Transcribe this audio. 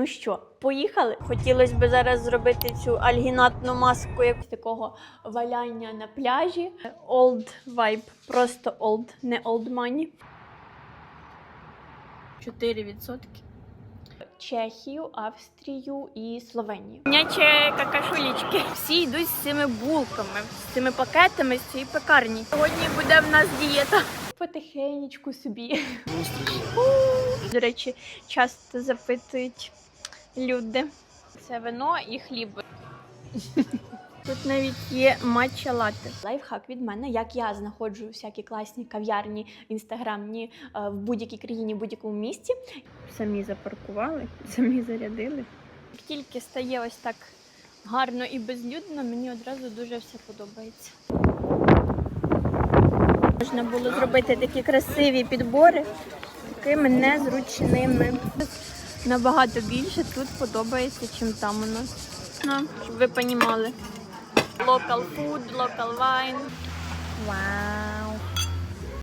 Ну що, поїхали? Хотілося б зараз зробити цю альгінатну маску як такого валяння на пляжі. Old vibe, просто old, не old money. 4%. Чехію, Австрію і Словенію. Няче какашулічки. Всі йдуть з цими булками, з цими пакетами з цієї пекарні. Сьогодні буде в нас дієта. Потихенечку собі. До речі, часто запитують люди. Це вино і хліб. Тут навіть є матча латте. Лайфхак від мене, як я знаходжу всякі класні кав'ярні, інстаграмні е, в будь-якій країні, в будь-якому місті. Самі запаркували, самі зарядили. Як тільки стає ось так гарно і безлюдно, мені одразу дуже все подобається. Можна було зробити такі красиві підбори такими незручними. Набагато більше тут подобається, чим там у нас. Ну, щоб ви розуміли. Local food, local wine. Вау.